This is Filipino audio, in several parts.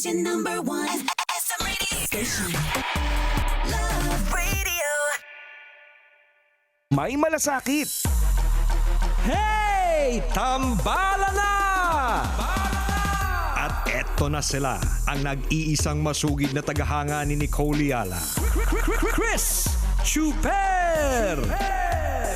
is your number one. SM radio station. Love radio. May malasakit. Hey! Tambala na! At eto na sila, ang nag-iisang masugid na tagahanga ni Nicole Yala. Chris Chuper!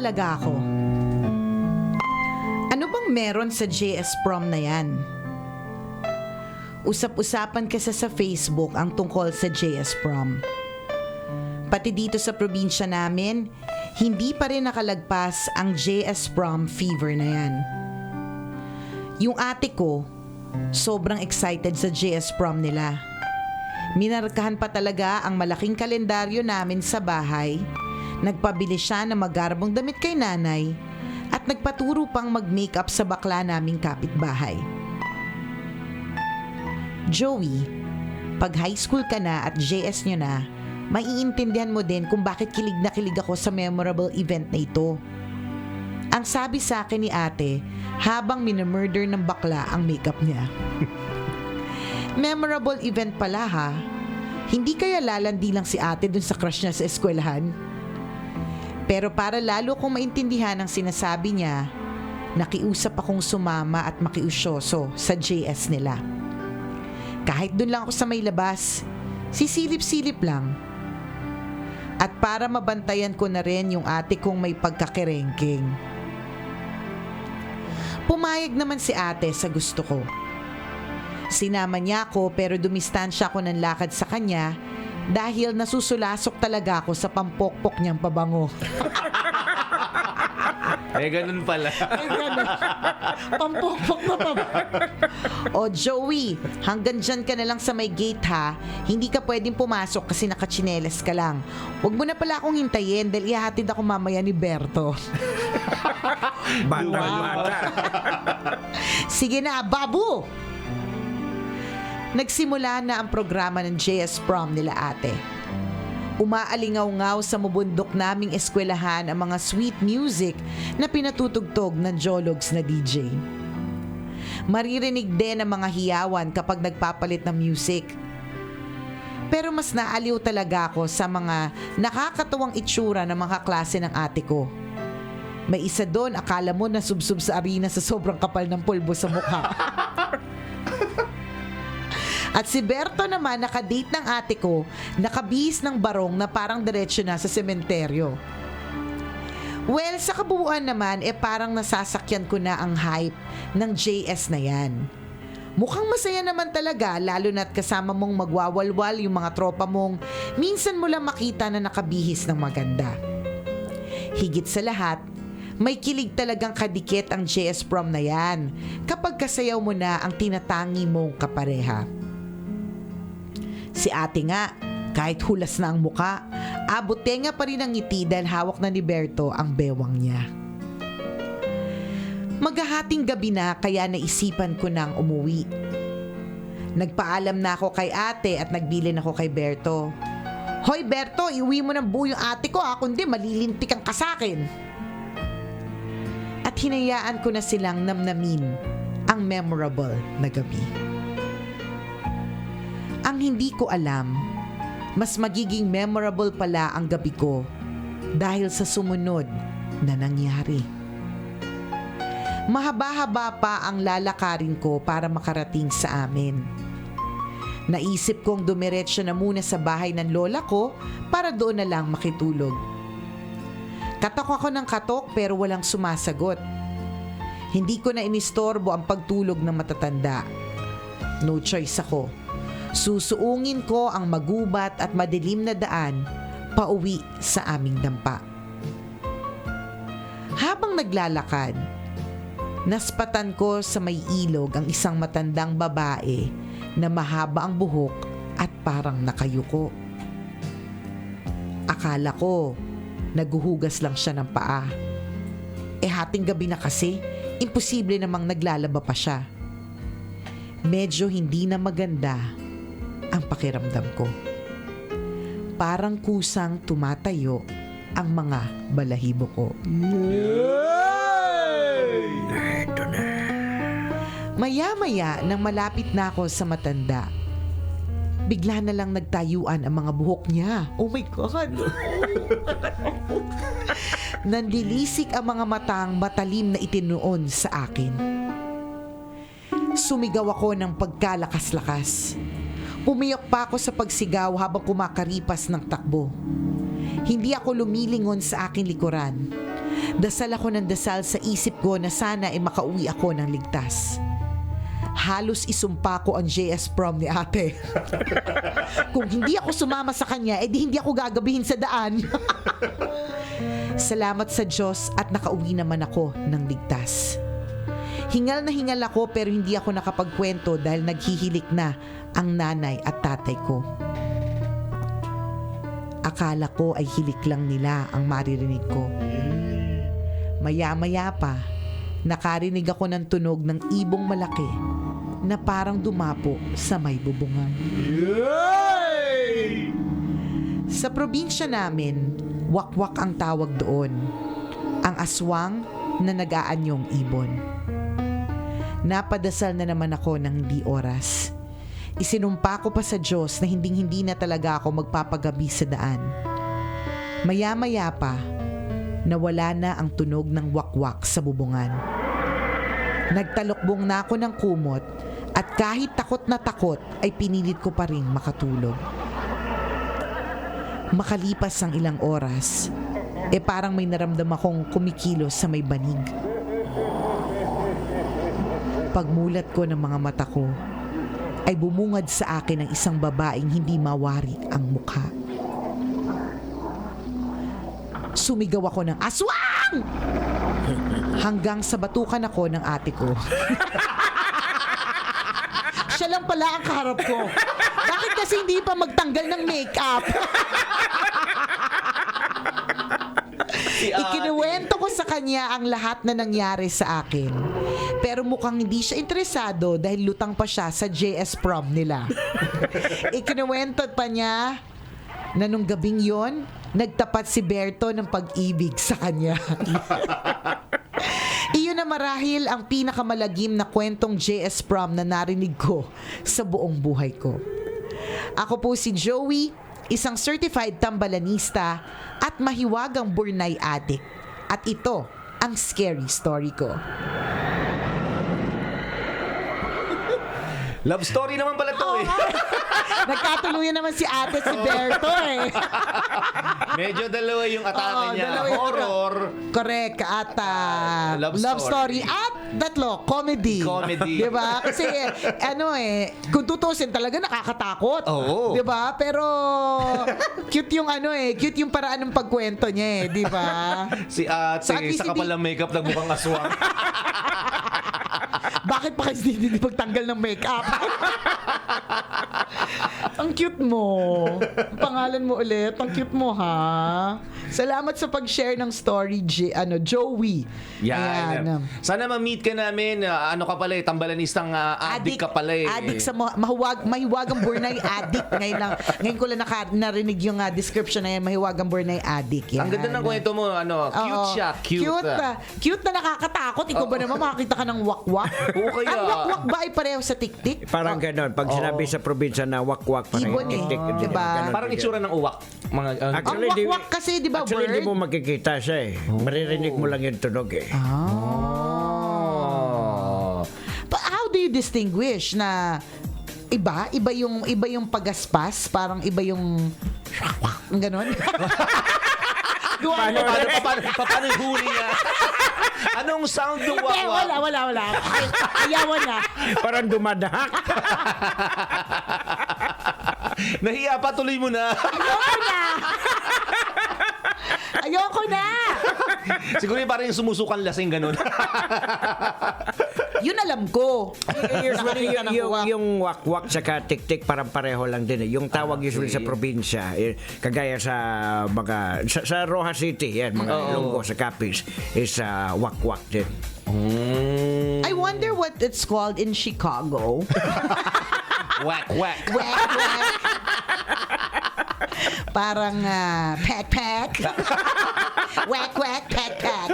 Talaga ako. Ano bang meron sa JS prom na yan? Usap-usapan kasi sa Facebook ang tungkol sa JS prom. Pati dito sa probinsya namin, hindi pa rin nakalagpas ang JS prom fever na yan. Yung ate ko, sobrang excited sa JS prom nila. Minarkahan pa talaga ang malaking kalendaryo namin sa bahay. Nagpabili siya ng magarbong damit kay nanay at nagpaturo pang mag-makeup sa bakla naming kapitbahay. Joey, pag high school ka na at JS nyo na, maiintindihan mo din kung bakit kilig na kilig ako sa memorable event na ito. Ang sabi sa akin ni ate, habang minamurder ng bakla ang makeup niya. Memorable event pala ha. Hindi kaya lalandi lang si ate dun sa crush niya sa eskwelahan? Pero para lalo kong maintindihan ang sinasabi niya, nakiusap akong sumama at makiusyoso sa JS nila. Kahit dun lang ako sa may labas, sisilip-silip lang. At para mabantayan ko na rin yung ate kong may pagkakirengking. Pumayag naman si ate sa gusto ko. Sinama niya ako pero dumistansya ako ng lakad sa kanya dahil nasusulasok talaga ako sa pampokpok niyang pabango. Eh, ganun pala. pampokpok na pa O Joey, hanggang dyan ka na lang sa may gate ha. Hindi ka pwedeng pumasok kasi nakachinelas ka lang. Huwag mo na pala akong hintayin dahil ihatid ako mamaya ni Berto. Batang bata. Sige na, babu! Nagsimula na ang programa ng JS Prom nila ate. Umaalingaw-ngaw sa mubundok naming eskwelahan ang mga sweet music na pinatutugtog ng Jologs na DJ. Maririnig din ang mga hiyawan kapag nagpapalit ng music. Pero mas naaliw talaga ako sa mga nakakatuwang itsura ng mga klase ng ate ko. May isa doon, akala mo na subsub sa arena sa sobrang kapal ng pulbo sa mukha. At si Berto naman, nakadate ng ate ko, nakabihis ng barong na parang diretsyo na sa sementeryo. Well, sa kabuuan naman, eh parang nasasakyan ko na ang hype ng JS na yan. Mukhang masaya naman talaga, lalo na't kasama mong magwawalwal yung mga tropa mong minsan mo lang makita na nakabihis ng maganda. Higit sa lahat, may kilig talagang kadikit ang JS prom na yan kapag kasayaw mo na ang tinatangi mong kapareha. Si ate nga, kahit hulas na ang muka, abutenga pa rin ang ngiti dahil hawak na ni Berto ang bewang niya. Maghahating gabi na kaya naisipan ko nang umuwi. Nagpaalam na ako kay ate at nagbilin ako kay Berto. Hoy Berto, iuwi mo ng buo yung ate ko ha, kundi malilintikan ka sa akin. At hinayaan ko na silang namnamin ang memorable na gabi. Ang hindi ko alam, mas magiging memorable pala ang gabi ko dahil sa sumunod na nangyari. Mahaba-haba pa ang lalakarin ko para makarating sa amin. Naisip kong dumiretso na muna sa bahay ng lola ko para doon na lang makitulog. Katok ako ng katok pero walang sumasagot. Hindi ko na inistorbo ang pagtulog ng matatanda. No choice ako. Susuungin ko ang magubat at madilim na daan pauwi sa aming dampa. Habang naglalakad, naspatan ko sa may ilog ang isang matandang babae na mahaba ang buhok at parang nakayuko. Akala ko, naguhugas lang siya ng paa. Eh hating gabi na kasi, imposible namang naglalaba pa siya. Medyo hindi na maganda ang pakiramdam ko. Parang kusang tumatayo ang mga balahibo ko. Maya-maya nang malapit na ako sa matanda, bigla na lang nagtayuan ang mga buhok niya. Oh my God! Nandilisik ang mga matang matalim na itinuon sa akin. Sumigaw ako ng pagkalakas-lakas. Pumiyok pa ako sa pagsigaw habang kumakaripas ng takbo. Hindi ako lumilingon sa aking likuran. Dasal ako ng dasal sa isip ko na sana ay makauwi ako ng ligtas. Halos isumpa ko ang JS prom ni ate. Kung hindi ako sumama sa kanya, edi hindi ako gagabihin sa daan. Salamat sa Diyos at nakauwi naman ako ng ligtas. Hingal na hingal ako pero hindi ako nakapagkwento dahil naghihilik na ang nanay at tatay ko. Akala ko ay hilik lang nila ang maririnig ko. Maya-maya pa, nakarinig ako ng tunog ng ibong malaki na parang dumapo sa may bubungan. Sa probinsya namin, wakwak ang tawag doon. Ang aswang na nag-aanyong ibon. Napadasal na naman ako ng hindi oras. Isinumpa ko pa sa Diyos na hinding-hindi na talaga ako magpapagabi sa daan. Maya-maya pa, nawala na ang tunog ng wakwak sa bubungan. Nagtalokbong na ako ng kumot at kahit takot na takot ay pinilit ko pa rin makatulog. Makalipas ang ilang oras, eh parang may naramdam akong kumikilos sa may banig. Pagmulat ko ng mga mata ko, ay bumungad sa akin ang isang babaeng hindi mawari ang mukha. Sumigaw ako ng aswang! Hanggang sa batukan ako ng ate ko. Siya lang pala ang kaharap ko. Bakit kasi hindi pa magtanggal ng makeup? Ikinuwento ko sa kanya ang lahat na nangyari sa akin. Pero mukhang hindi siya interesado dahil lutang pa siya sa JS prom nila. Ikinuwento pa niya na nung gabing yon, nagtapat si Berto ng pag-ibig sa kanya. Iyon na marahil ang pinakamalagim na kwentong JS prom na narinig ko sa buong buhay ko. Ako po si Joey, isang certified tambalanista at mahiwagang burnay addict. At ito ang scary story ko. Love story naman pala to eh. Nagkatuluyan naman si ate si Berto eh. Medyo dalawa yung atake Oo, niya. dalawa yung- Horror. Correct. At ah, Love love, story. story. At tatlo, comedy. Comedy. Di ba? Kasi ano eh, kung tutusin talaga nakakatakot. Oo. Di ba? Pero cute yung ano eh, cute yung paraan ng pagkwento niya eh. Di ba? Si ate, Sa akin, si Di- makeup nagmukhang aswang. Bakit pa kasi hindi pagtanggal ng makeup? Ang cute mo. Ang Pangalan mo ulit. Ang cute mo, ha? Salamat sa pag-share ng story, J- ano, Joey. Yan. Ayan. Sana ma-meet ka namin. Ah, ano ka pala eh, tambalanistang uh, addict, ka pala eh. Addict sa ma- mahuwag, mahiwagang burnay addict. Ngayon lang, ngayon ko lang naka, narinig yung ah, description na yan, mahiwagang burnay addict. Yan. Ang ganda ng kwento mo, ano, cute Oo. siya, cute. Cute, ah. ah. cute na nakakatakot. Ikaw ba naman makakita ka ng wakwak? Oo, kaya. Ang wakwak ba ay pareho sa tiktik? Parang ganon. Pag sinabi sa probinsya na wakwak, parang Ibon eh. tik-tik, ganun, Diba? ganon Parang itsura ng uwak. Mga, uh, Ang di- wakwak kasi, di ba, Actually, hindi mo makikita siya eh. Maririnig mo lang yung tunog eh. oh. But how do you distinguish na iba? Iba yung, iba yung pagaspas? Parang iba yung... Ganon? Gawa Paano? mo. Paano, paano, paano yung huli niya? Anong sound ng Hindi, wala, wala, wala. Ay, Ayawan na. Parang dumadahak. Nahiya pa, tuloy mo na. Ayoko na. Ayoko na. Siguro yung parang yung sumusukan lasing ganun. Yun alam ko. Usually, yung, yung, yung wakwak sa tik-tik parang pareho lang din. Eh. Yung tawag usually sa probinsya, eh, kagaya sa mga, sa, sa Roja City, yan, mga Ilonggo sa Capiz, is uh, wakwak din. I wonder what it's called in Chicago. whack, whack. Whack, whack. Parang uh, pack, pack. whack, whack, pack, pack.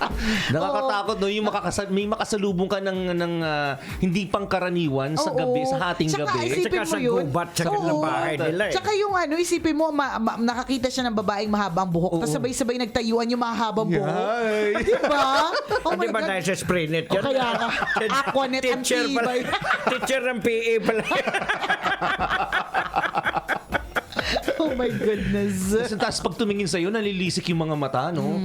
Nakakatakot no yung makakasa- may makasalubong ka ng ng ah, hindi pangkaraniwan sa Oo. gabi sa hating Tsaka gabi. isipin Tsaka mo sa yun. gubat sa Oo. kanilang bahay nila eh. Tsaka yung ano, isipin mo, ma- ma- nakakita siya ng babaeng mahabang buhok, tapos sabay-sabay nagtayuan yung mahabang buhok. Diba? Oh my Hindi ba God. dahil sa spray net O yan? kaya nga, Aquanet ang Teacher pala. tibay. Teacher ng PE pala. Oh my goodness. Tapos, tapos pag tumingin sa'yo, nalilisik yung mga mata, no?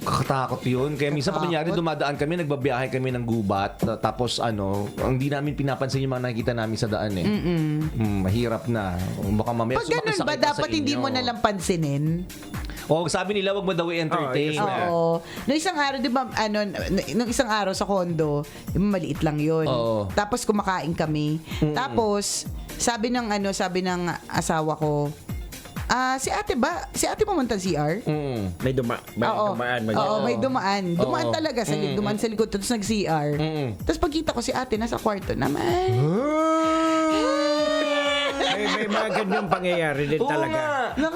Kakatakot yun. Kaya minsan pag kunyari dumadaan kami, nagbabiyahe kami ng gubat, ta- tapos ano, ang di namin pinapansin yung mga nakikita namin sa daan eh. Mm, mahirap na. Baka mamaya Pag ganun ba, na sa dapat hindi inyo. mo nalang pansinin? O, sabi nila, wag mo daw i-entertain. Oh, yes, Oo. Nung isang araw, di ba, ano, n- nung isang araw sa kondo, yung maliit lang yun. Oo. Tapos kumakain kami. Tapos, sabi ng, ano, sabi ng asawa ko, ah, si ate ba, si ate pumunta sa CR? Mm. May, duma, may Oo. dumaan. May Oo, may dumaan. Dumaan Oo. talaga sa dumaan sa likod tapos nag-CR. Mm. Tapos pagkita ko si ate nasa kwarto naman. May, may mga ganyang pangyayari din Oo talaga. nga.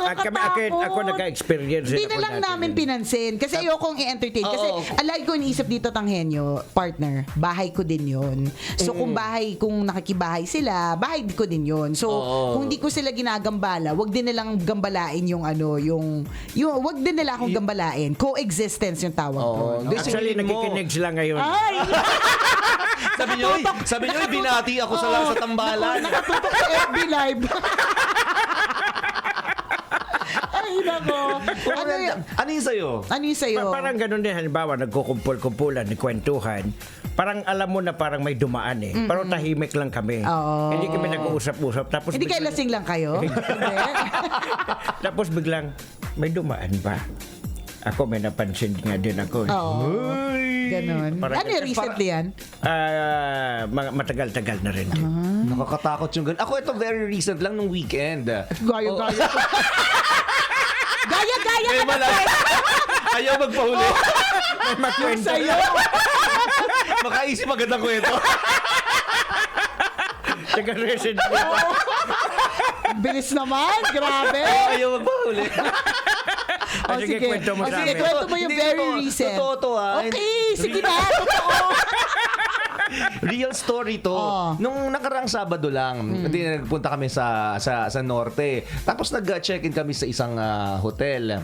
At kami, ako, ako naka-experience Hindi din na ako lang dati namin din. pinansin. Kasi ayokong i-entertain. Kasi Oo. alay ko iniisip dito tanghenyo, partner, bahay ko din yon So kung bahay, kung nakikibahay sila, bahay ko din yon So Oo. kung di ko sila ginagambala, wag din nilang gambalain yung ano, yung, yung wag din nila akong gambalain. Coexistence yung tawag Oo. doon. Hindi, Actually, singilin mo. nakikinig sila ngayon. Ay! Sabi niyo, "Uy, sabi niyo, "Uy, binati ako sa, sa tambalan. Nakatutok sa FB Live. Ay, nako. Ano yun? Ano yung sa'yo? Ano yung sa'yo? Pa- parang ganun din, halimbawa, nagkukumpul-kumpulan, nagkwentuhan, parang alam mo na parang may dumaan eh. Pero tahimik lang kami. Oo. Hindi kami nag-uusap-usap. Tapos Hindi kayo lasing lang kayo? Hindi. Tapos biglang, may dumaan ba? Ako may napansin nga din ako. eh. Oo. Ganon. Parang- Ano yung recently yan? Ah, mga matagal-tagal na rin. din. Nakakatakot yung ganun. Ako ito very recent lang nung weekend. Gaya, Oh. gaya. gaya, gaya May ka na mala- Ayaw magpahuli. May makwento. sa'yo. Makaisip agad ng kwento. Taga-resident dito. Bilis naman. Grabe. Ayaw magpahuli. Ah, sige, kwento mo O, sa sige, amin. kwento mo yung Hindi, very totoo. recent. Totoo to, ah. Okay, sige na. Totoo. Real story to. Oh. Nung nakaraang Sabado lang, hindi nagpunta kami sa sa sa norte. Tapos nag-check-in kami sa isang ah, hotel.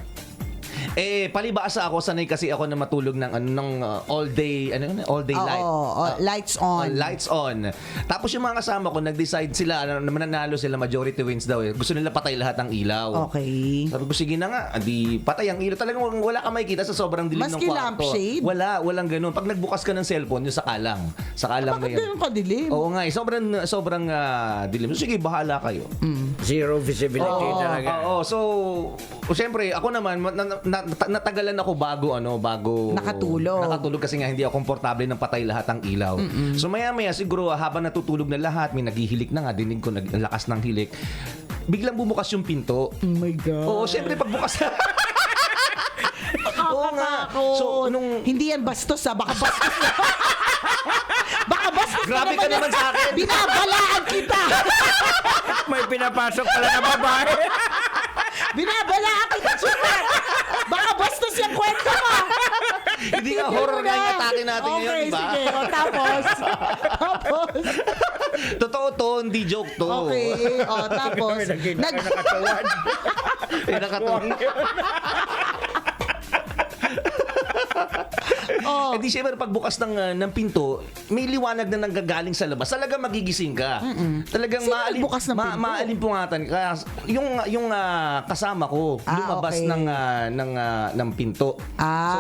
Eh, palibasa ako, sanay kasi ako na matulog ng ano ng ah, all day, ano yun? All day Oo, light. oo, Ah, lights on. oh, lights on. Tapos yung mga kasama ko, nag-decide sila, ano, na mananalo sila, majority wins daw eh. Gusto nila patay lahat ng ilaw. Okay. Sabi ko, sige na nga, adi patay ang ilaw. Talagang walang- wala ka makikita sa sobrang dilim Maski ng kwarto. lampshade? Wala, walang ganun. Pag nagbukas ka ng cellphone, yung saka lang. Saka lang na Bakit yun. ganun kadilim? Oo nga, eh, sobrang, sobrang ah, dilim. So, sige, bahala kayo. Zero visibility Oo, talaga. Oo, so, o, syempre, ako naman, ma- na, na, na- natagalan ako bago, ano, bago... Nakatulog. Nakatulog kasi nga hindi ako komportable ng patay lahat ng ilaw. So, maya-maya, siguro, ah, habang natutulog na lahat, may naghihilik na nga, dinig ko, nag, ang lakas ng hilik. Biglang bumukas yung pinto. Oh my God. Oo, syempre, pagbukas Oo nga. Nakakatakot. So, nung... Hindi yan bastos ha. Baka bastos na. Baka bastos Grabe ka naman sa akin. Binabalaan kita. May pinapasok pala na babae. Binabalaan kita, Chuper. Baka bastos yung kwento mo. Hindi nga horror nga yung atake natin okay, ngayon, di ba? sige. O, tapos. tapos. Totoo to, hindi joke to. Okay. O, tapos. Nag, ka nakatuwad. Oo. Eh di syempre pagbukas ng, ah, ng pinto, may liwanag na nanggagaling sa labas. Talaga magigising ka. Talagang Sino maalin, nagbukas ng pinto? maalimpungatan. Kaya yung, yung ah, kasama ko, Ah, lumabas okay. ng, ah, ng, ah, ng pinto. Ah. So,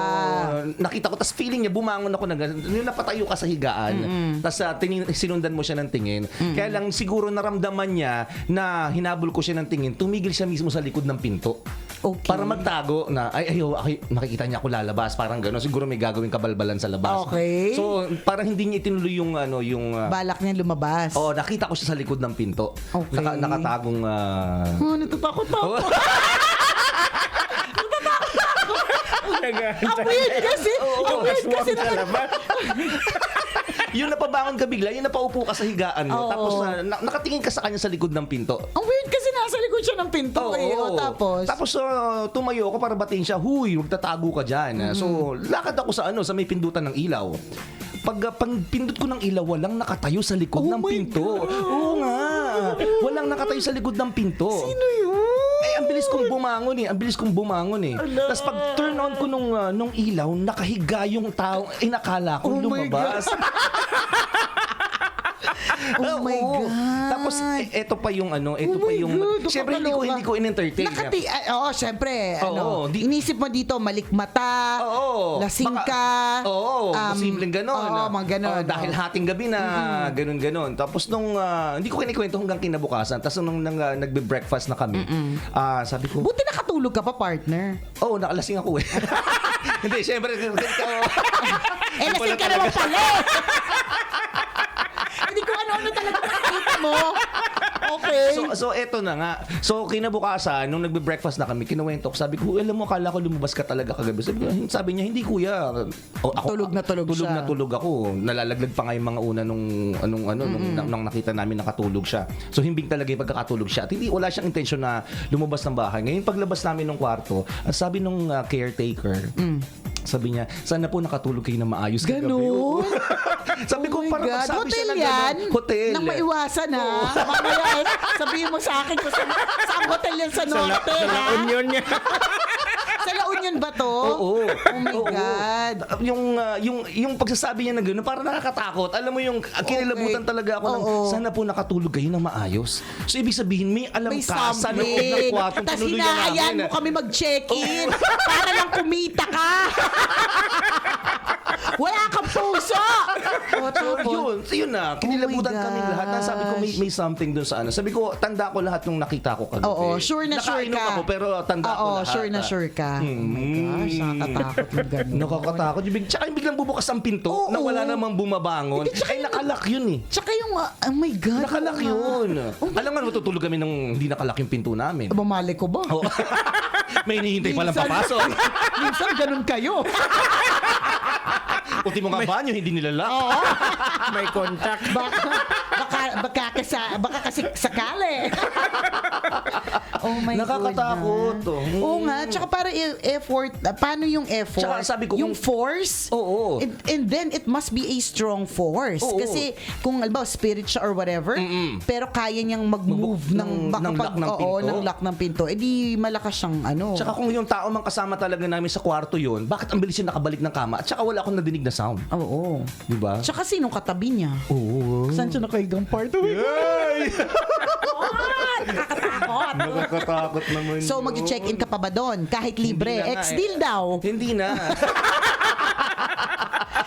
nakita ko, tapos feeling niya, bumangon ako na ganun. Yung napatayo ka sa higaan, tapos ah, tinin- sinundan mo siya ng tingin. Kaya lang siguro naramdaman niya na hinabol ko siya ng tingin, tumigil siya mismo sa likod ng pinto. Okay. Para magtago na, ay, ayo, ay, nakikita niya ako lalabas, parang gano'n. Siguro may gagawing kabalbalan sa labas. Okay. So, parang hindi niya itinuloy yung, ano, yung... ah, Balak niya lumabas. Oo, nakita ko siya sa likod ng pinto. Okay. Naka, nakatagong... ah, Oh, natatakot ako. Ang weird kasi. Ang weird kasi. labas. Yung napabangon ka bigla, yung napaupo ka sa higaan mo, Oo. tapos ah, na, nakatingin ka sa kanya sa likod ng pinto. Ang weird kasi nasa likod siya ng pinto eh. O, tapos? Tapos ah, tumayo ako para batiin siya, huy, magtatago ka dyan. So, lakad ako sa ano, sa may pindutan ng ilaw. Pag uh, pindot ko ng ilaw, walang nakatayo sa likod Oh ng my pinto. Oo nga. Walang nakatayo sa likod ng pinto. Sino yun? Eh, ang bilis kong bumangon eh. Ang bilis kong bumangon eh. Tapos pag turn on ko nung, ah, nung ilaw, nakahiga yung tao. Eh, nakala ko Oh my lumabas. Oh my Oo. God. Tapos, eh, eto pa yung ano, eto Oh pa my yung... God, Siyempre, hindi ko, nakakaloka. hindi ko in-entertain. Nakati, ah, oo, syempre. Oo, ano, di- inisip mo dito, malikmata, Oo. lasing Baka- ka. Oo, um, posibleng ganon. Oo, mga ganon. Oo, dahil oo. hating gabi na ganon-ganon. Tapos nung, ah, hindi ko kinikwento hanggang kinabukasan. Tapos nung nang, ah, nagbe-breakfast na kami, ah, sabi ko, Buti nakatulog ka pa, partner. oh, nakalasing ako eh. hindi, syempre, ganito. Eh, lasing ka naman pala. Hindi ko ano-ano talaga nakikita mo. Okay. So, so eto na nga. So, kinabukasan, nung nagbe-breakfast na kami, kinuwento ko, sabi ko, alam mo, kala ko lumabas ka talaga kagabi. Sabi, ko, sabi niya, hindi kuya. O, ako, Tulog na tulog tulog siya. na tulog ako. Nalalaglag pa nga yung mga una nung, anong, ano, nung, nung, nung nakita namin nakatulog siya. So, himbing talaga yung pagkakatulog siya. At hindi, wala siyang intensyon na lumabas ng bahay. Ngayon, paglabas namin ng kwarto, ang sabi nung uh, caretaker, sabi niya, sana po nakatulog kayo na maayos kagabi. Ganon? sabi ko, oh parang God. sabi Hotel siya na yan? ganon. Hotel. Nang maiwasan ha. Mamaya, sabihin mo sa akin kung saan, saan hotel yan sa Sa, la, norte sa La? Union niya. Union ba to? Oo. Oh my Oo. God. Yung ah, yung yung pagsasabi niya na gano'n, parang nakakatakot. Alam mo yung ah, kinilabutan talaga ako ng Oo. sana po nakatulog kayo na maayos. So ibig sabihin may alam May ka sa loob ng something. kwartong Tapos tinuluyan hinahayaan namin. mo kami mag-check-in para lang kumita ka. Wala kang puso. O, So, tapos, yun, yun na. Kinilabutan Oh kami lahat. Na sabi ko, may, may something dun sa ano. Sabi ko, tanda ko lahat nung nakita ko kagabi. Oo, sure na sure ka. ako, pero tanda ko Oo, lahat. sure na sure ka. Oh my Hmm. gosh, nakakatakot mo ganun. Nakakatakot. Yung big, tsaka yung biglang bubukas ang pinto Oo. na wala namang bumabangon. Hindi, tsaka Ay, nakalak yun eh. Tsaka yung, ah, oh my God. Nakalak oo yun. Oh, Alam nga, matutulog kami nung hindi nakalak yung pinto namin. Bumalik ko ba? Oo. May hinihintay palang papasok. Minsan ganun kayo. Ultimo nga banyo, hindi nilalak. Oo. May contact. Baka, baka, baka, kasa, baka kasi sakali. oh my Nakakatakot, goodness. oh. Oo nga, tsaka para effort, ah, paano yung effort? Tsaka sabi ko, yung kung- force? Oo. And, and then, it must be a strong force. Oo. Kasi, kung alba spirit siya or whatever, pero kaya niyang mag-move ng, Mag- ng- ng makapag- lock ng oo, pinto. ng lock ng pinto. Eh di, malakas siyang ano. Tsaka kung yung tao mang kasama talaga namin sa kwarto yun, bakit ang bilis siya nakabalik ng kama? At tsaka wala akong nadinig na sound. Oo. Di ba? Tsaka sinong katabi niya? Oo. Saan siya nakahigang part? God! Nakakatakot. Nakakatakot naman So, mag-check-in ka pa ba doon? Kahit libre. Hindi na nga Ex-deal eh. daw. Hindi na.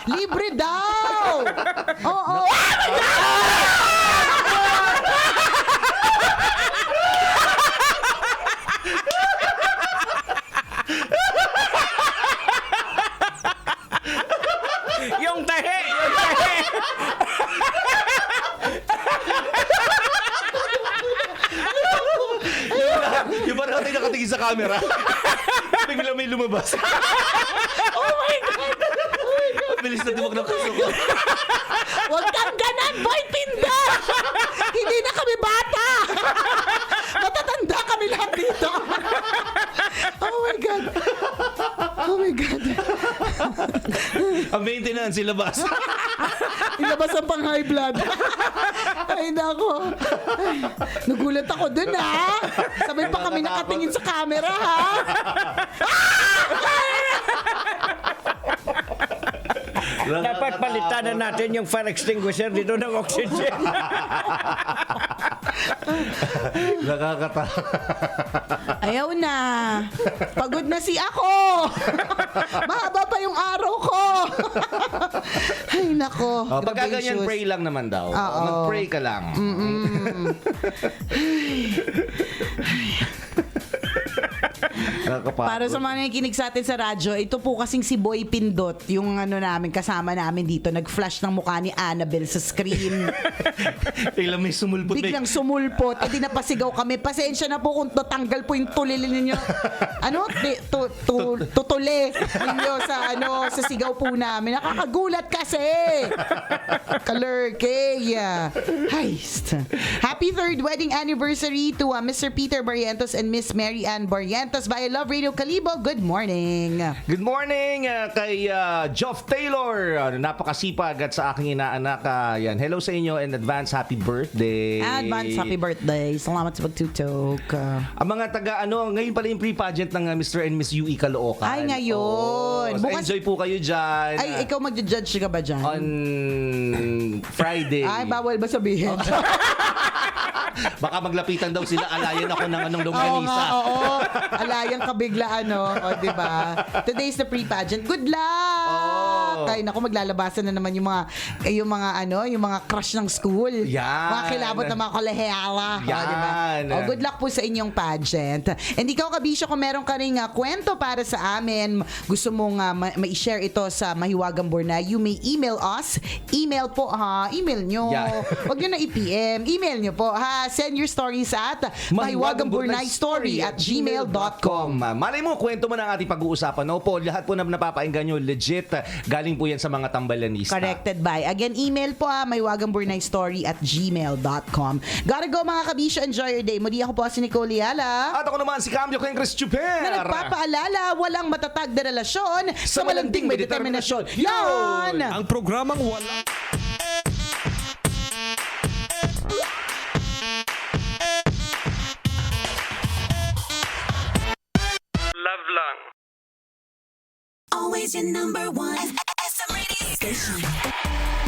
Libre daw! Oo. yung tahe! Yung tahe! yung parang natin nakatingin sa camera. Bigla may lumabas. Oh my God! Ang bilis na dimag ng puso ko. Huwag kang ganan, boy Pinda! Hindi na kami bata! Matatanda kami lahat dito. oh my God. Oh my God. Ang maintenance, ilabas. Ilabas ang pang high blood. Ay, nako. Nagulat ako dun, ha? Sabay pa kami nakatingin sa camera, ha? Dapat palitan na natin yung fire extinguisher dito ng oxygen. Nakakatawa. Ayaw na. Pagod na si ako. Mahaba pa yung araw ko. Ay, nako. Oh, pagka Grabe ganyan, pray lang naman daw. Oo. Mag-pray ka lang. Nakakapagod. Para sa mga nakikinig sa atin sa radyo, ito po kasing si Boy Pindot, yung ano namin, kasama namin dito, nag-flash ng mukha ni Annabelle sa screen. Biglang may sumulpot. Biglang sumulpot, edi napasigaw kami. Pasensya na po kung tatanggal po yung tulili ninyo. Ano? Ti- Tu, tu, tutuli ninyo sa ano sa sigaw po namin. Nakakagulat kasi. Kalurke. Heist. Happy third wedding anniversary to uh, Mr. Peter Barrientos and Miss Mary Ann Barrientos via Love Radio Kalibo. Good morning. Good morning uh, kay uh, Geoff Taylor. Uh, napakasipag at sa aking inaanak. Uh, yan. Hello sa inyo and advance happy birthday. Advance happy birthday. Salamat sa pagtutok. Uh, Ang mga taga ano, ngayon pala yung pre-pageant ng uh, Mr. and Miss UE Caloocan. Ay, ngayon. Oo. Bukas- enjoy po kayo dyan. ay, ikaw magja-judge ka ba dyan? On Friday. Ay, bawal ba sabihin? Baka maglapitan daw sila. Alayan ako ng anong Oo longganisa. nga, oo. Alayang kabigla, ano. O, di ba? Today's the pre-pageant. Good luck! Oo. Ay, naku, maglalabasan na naman yung mga, eh, yung mga, ano, yung mga crush ng school. Yan. Mga kilabot na mga kolehiala. Yan. di ba? O, good luck po sa inyong pageant. And ikaw, Kabisyo, kung meron ka ring ah, kwento para sa amin, gusto mong ah, ma- ma-share ito sa Mahiwagang Burnay, you may email us. Email po, ha? Email nyo. Yan. Huwag nyo na i-PM. Email nyo po, ha? Send your stories at mahiwagamburnaystory at gmail.com. Malay mo, kwento mo na ang ating pag-uusapan. Opo, lahat po na napapainggan nyo, legit. ah, Galing po yan sa mga tambalanista. Corrected by. Again, email po ha, mahiwagamburnaystory at gmail.com. Gotta go mga kabisyo. Enjoy your day. Muli ako po si Nicole Yala. At ako naman si Cambio Ken Chris Chuper. Na nagpapaalala, walang matatag na relasyon sa malanding may determinasyon. Yan! Ang programang wala Always your number one. SM Radio Station. Love Radio.